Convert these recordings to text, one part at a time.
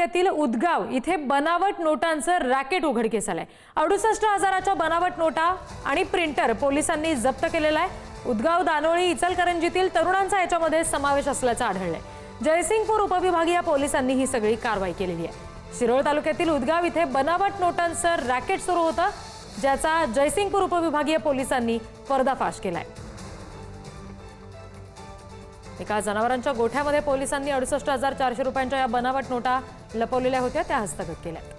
तालुक्यातील उदगाव इथे बनावट नोटांचं रॅकेट उघडकीस आलंय. अडुसष्ट हजाराच्या बनावट नोटा आणि प्रिंटर पोलिसांनी जप्त केलेला आहे. उदगाव दानोळी इचलकरंजीतील तरुणांचा याच्यामध्ये समावेश असल्याचं आढळलंय. जयसिंगपूर उपविभागीय पोलिसांनी ही सगळी कारवाई केलेली आहे. शिरोळ तालुक्यातील उदगाव इथे बनावट नोटांचं रॅकेट सुरू होतं ज्याचा जयसिंगपूर उपविभागीय पोलिसांनी पर्दाफाश केलाय. एका जनावरांच्या गोठ्यामध्ये पोलिसांनी अडुसष्ट हजार चारशे रुपयांच्या या बनावट नोटा लपवलेल्या होत्या त्या हस्तगत केल्यात.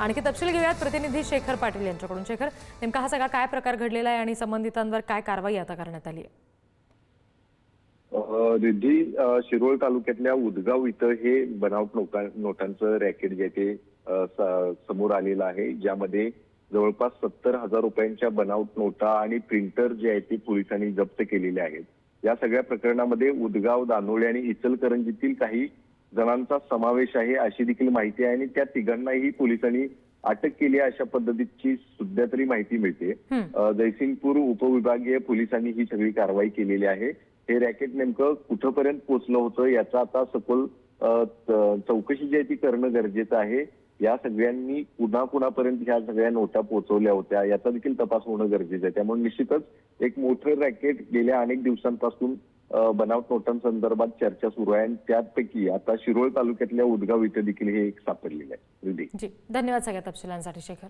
आणखी तपशील घेऊयात. प्रतिनिधी शेखर पाटील यांच्याकडून. शेखर नेमका हा सगळा काय प्रकार घडलेला आहे आणि संबंधितांवर काय कारवाई आता करण्यात आली आहे? रिद्धी शिरोळ तालुक्यातल्या उदगाव इथं हे बनावट नोटा नोटांचं रॅकेट जे ते समोर आलेलं आहे ज्यामध्ये जवळपास सत्तर हजार रुपयांच्या बनावट नोटा आणि प्रिंटर जे आहे ते पोलिसांनी जप्त केलेले आहेत. या सगळ्या प्रकरणामध्ये उदगाव दानोळे आणि इचलकरंजीतील काही जणांचा समावेश आहे अशी देखील माहिती आहे आणि त्या तिघांनाही पोलिसांनी अटक केली अशा पद्धतीची सुद्धा तरी माहिती मिळते. जयसिंगपूर उपविभागीय पोलिसांनी ही सगळी कारवाई केलेली आहे. हे रॅकेट नेमकं कुठंपर्यंत पोहोचलं होतं याचा आता सखोल चौकशी जी आहे ती करणं गरजेचं आहे. या सगळ्यांनी पुन्हा कुणापर्यंत ह्या सगळ्या नोटा पोहोचवल्या होत्या. याचा देखील तपास होणं गरजेचं आहे. त्यामुळे निश्चितच एक मोठं रॅकेट गेल्या अनेक दिवसांपासून बनावट नोटांसंदर्भात चर्चा सुरू आहे. आणि त्यापैकी आता शिरोळ तालुक्यातल्या उदगाव इथं देखील हे एक सापडलेलं आहे. धन्यवाद सगळ्या तपशिलांसाठी शेखर.